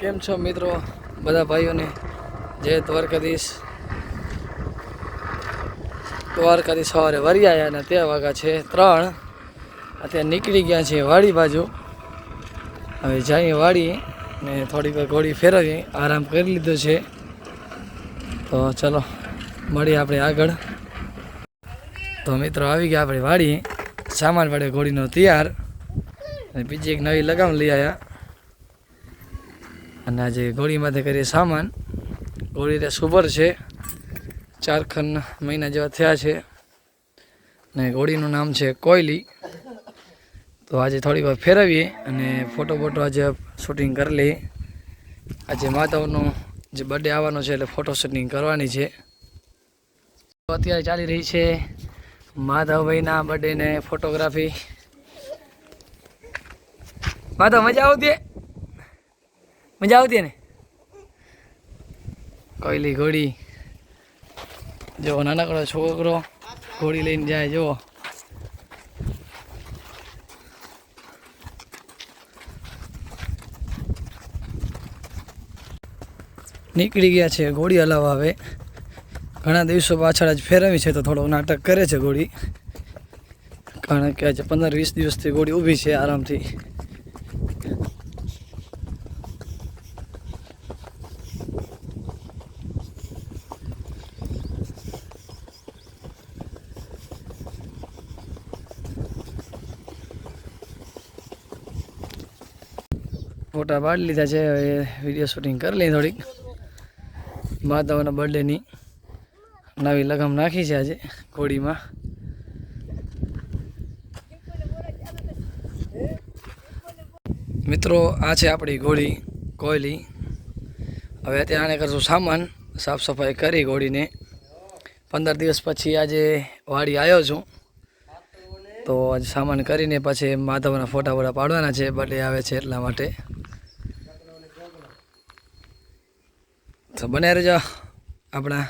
કેમ છો મિત્રો? બધા ભાઈઓને જય દ્વારકાધીશ. દ્વારકાધીશ સવારે વરી આવ્યા અને ત્યાં વાગ્યા છે ત્રણ. અત્યારે નીકળી ગયા છે વાડી બાજુ. હવે જઈએ વાડી ને થોડી વાર ઘોડી ફેરવી આરામ કરી લીધો છે. તો ચલો, મળીએ આપણે આગળ. તો મિત્રો, આવી ગયા આપણે વાડી. સામાન વાડે ઘોડીનો તૈયાર. અને બીજી એક નવી લગામ લઈ આવ્યા અને આજે ગોળીમાંથી કરીએ સામાન, ગોળી તે સુપર છે. ચાર ખન મહિના જેવા થયા છે. ને ગોળીનું નામ છે કોયલી. તો આજે થોડી વાર ફેરવીએ અને ફોટો ફોટો આજે શૂટિંગ કરી લઈએ. આજે માધવનો જે બર્થડે આવવાનો છે એટલે ફોટો શૂટિંગ કરવાની છે. અત્યારે ચાલી રહી છે માધવભાઈના બર્થડેને ફોટોગ્રાફી માધવ, મજા આવતી મજા આવતી ને કોયલી ઘોડી. જો નાનકડો છોકરો ઘોડી લઈને જાય, જુઓ. નીકળી ગયા છે ઘોડી હલાવવા હવે. ઘણા દિવસો પાછળ જ ફેરવી છે તો થોડો નાટક કરે છે ઘોડી. કારણ કે આજે પંદર વીસ દિવસથી ઘોડી ઊભી છે આરામથી. ફોટા પાડી લીધા છે. હવે વીડિયો શૂટિંગ કરી લઈએ થોડીક. માધવના બર્થડેની નવી લગમ નાખી છે આજે ઘોડીમાં. મિત્રો, આ છે આપણી ઘોડી કોયલી. હવે અત્યારે આને કરશું સામાન. સાફ સફાઈ કરી ઘોડીને. પંદર દિવસ પછી આજે વાડી આવ્યો છું. તો આજે સામાન કરીને પછી માધવના ફોટા ફોટા પાડવાના છે. બર્થડે આવે છે એટલા માટે. તો બને રહેજો આપણા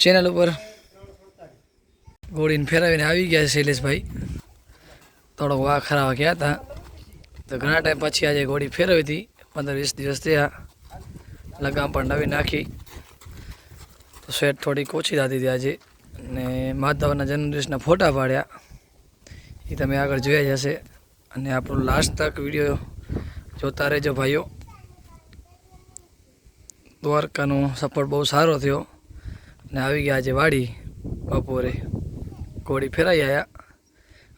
ચેનલ ઉપર. ગોળીને ફેરવીને આવી ગયા છે શૈલેષભાઈ. થોડોક વાહ ખરાવા ગયા હતા. તો ઘણા ટાઈમ પછી આજે ગોળી ફેરવી હતી. પંદર વીસ દિવસ થયા. લગામ પણ નવી નાખી. તો સ્વેટ થોડીક ઓછી થતી હતી આજે. અને માધવના જન્મદિવસના ફોટા પાડ્યા. એ તમે આગળ જોયા જ હશે. અને આપણો લાસ્ટ તક વીડિયો જોતા રહેજો ભાઈઓ. દ્વારકાનો સપોર્ટ બહુ સારો થયો. ને આવી ગયા આજે વાડી બપોરે. ઘોડી ફેરાઈ આવ્યા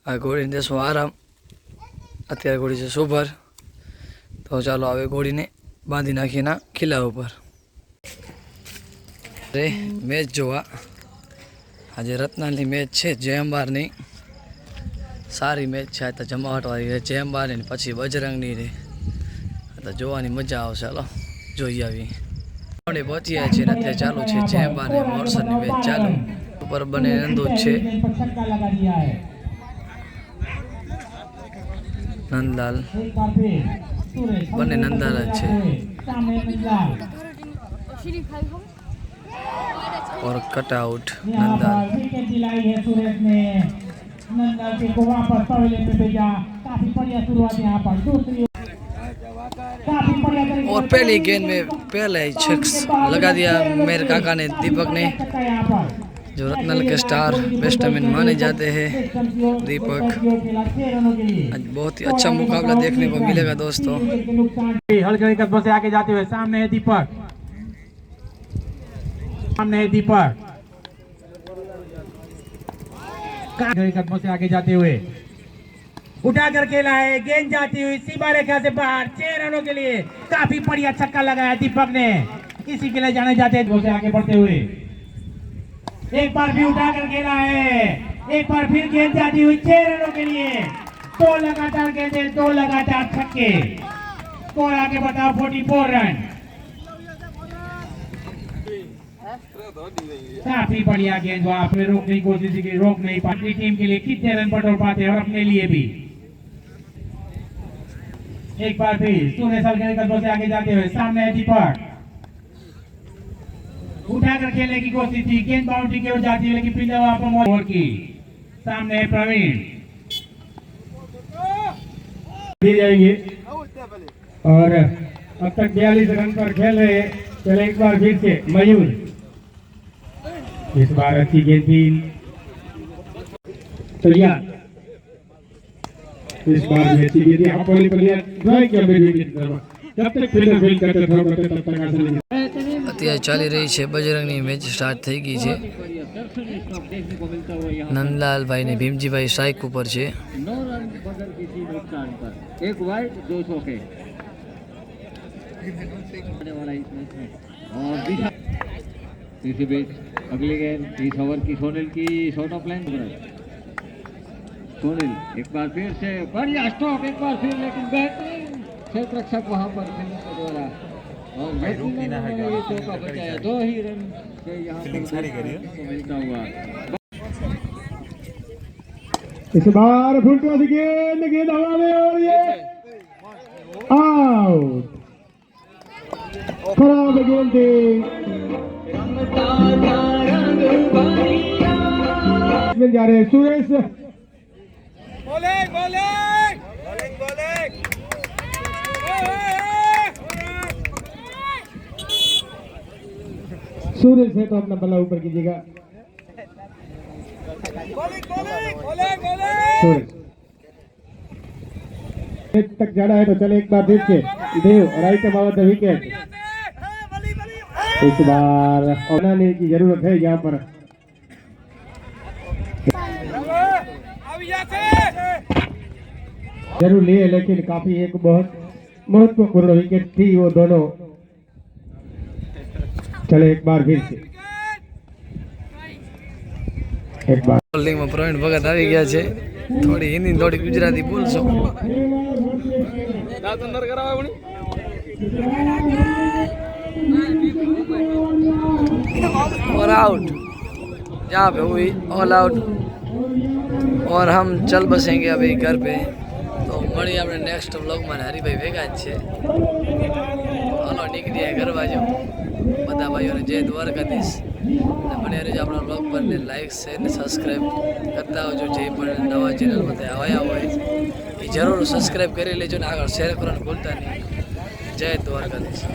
આ ઘોડીને દેશું આરામ. અત્યારે ઘોડી છે સુભર. તો ચાલો હવે ઘોડીને બાંધી નાખીએ ના ખીલા ઉપર. અરે મેચ જોવા. આજે રત્નાની મેચ છે, જય અંબારની. સારી મેચ છે, આ તો જમાવટવાળી છે જયંબારની પછી બજરંગની રે. તો જોવાની મજા આવશે ચાલો જોઈ આવી આપણે પહોંચ્યા છીએ ને અત્યારે ચાલુ છે જય અંબા ને મોરસરની મેચ ચાલુ ઉપર બને નંદો જ છે નંદલાલ બંને નંદાલ જ છે और कटआउट नंदाल विकेट दिलाई है सूरज ने नंदल जी को वापस पवेलियन में भेजा काफी बढ़िया शुरुआत यहाँ पर दूसरी काफी बढ़िया तरीके और पहली गेंद में पहले ही छक्स लगा दिया मेरे काका ने, दीपक ने। जो रत्नल के स्टार बैट्समैन माने जाते हैं, दीपक। आज बहुत ही अच्छा मुकाबला देखने को मिलेगा दोस्तों। से आगे जाते हुए सामने है दीपक। सामने है दीपक। कदमों से आगे जाते हुए उठा कर खेला है। गेंद जाती हुई सीमा रेखा से बाहर, छह रनों के लिए काफ़ी बढ़िया छक्का लगाया दीपक ने। इसी के लिए जाने जाते हैं आगे बढ़ते हुए। एक बार भी उठा कर खेला है। एक बार फिर गेंद जाती हुई छह रनों के लिए। दो लगातार गेंदें, दो लगातार छक्के। स्कोर आगे बताओ 44 रन। काफ़ी बढ़िया गेंद वहाँ पे रोकने की कोशिश की, रोक नहीं पाती टीम के लिए कितने रन बटोर पाते और अपने लिए भी। एक बार फिर सूर्य साल के कदमों से आगे जाते हुए सामने है दीपक। उठाकर खेलने की कोशिश थी गेंद बाउंड्री की ओर जाती है लेकिन पिंजरा वहाँ पर मौज की। सामने है प्रवीण। फिर जाएँगे। और अब तक बयालीस रन पर खेल रहे चले एक बार फिर से, मयूर। इस बार अच्छी गेंद थी। तैयार इस बार भी अच्छी गेंद थी आप वाली प्लेयर ड्राइव किया मेरी विकेट की तरफ जब तक फील्डर फील्ड करते थ्रो करते तब तक आसान नहीं અત્યારે ચાલી રહી છે બજરંગની મેચ સ્ટાર્ટ થઈ ગઈ છે નંદલાલભાઈ ને ભીમજીભાઈ સ્ટ્રાઇક ઉપર છે नौ रन बगैर किसी नुकसान पर एक वाइड दो सौ के आने वाला इस मैच में और दिशा तीसरी बेच अगली गेंद इस ओवर की सोनिल की शॉर्ट ऑफ लाइन सोनिल एक बार फिर से बढ़िया स्टॉक एक बार फिर लेकिन बेहतरीन क्षेत्र रक्षक वहाँ पर द्वारा और ये चौका बचाया। दो ही रन से यहाँ पर मिलता हुआ। इस बार फुल टॉस गेंद गेंद हवा में और ये आउट। खराब गेंद थी। इसमें जा रहे हैं सुरेश सूर्य से तो अपना बल्ला ऊपर कीजिएगा। सूर्य तक जाना है तो चले एक बार फिर से Dev right about the wicket इस बार। बनाने की ज़रूरत है यहाँ पर। जरूर लिए लेकिन काफी एक बहुत महत्वपूर्ण विकेट थी वो दोनों चले एक बार फिर से एक बार બોલિંગમાં પ્રવીણ ભગત આવી ગયા છે થોડી હિન્દી ને થોડી ગુજરાતી બોલશો और आउट जहाँ पे हुई ऑल आउट और हम चल बसेंगे अभी घर पे તો મળી આપણે નેક્સ્ટ બ્લોગમાં ને હરિભાઈ ભેગા જ છે હાલો નીકળીએ ઘર બાજુ બધા ભાઈઓને જય દ્વારકાધીશ અને મને રહેજો આપણા બ્લોગ પર ને લાઈક શેર ને સબસ્ક્રાઈબ કરતા આવજો જે પણ નવા ચેનલમાં આવ્યા હોય એ જરૂર સબસ્ક્રાઈબ કરી લેજો ને આગળ શેર કરવાનું ભૂલતા નહીં જય દ્વારકાધીશ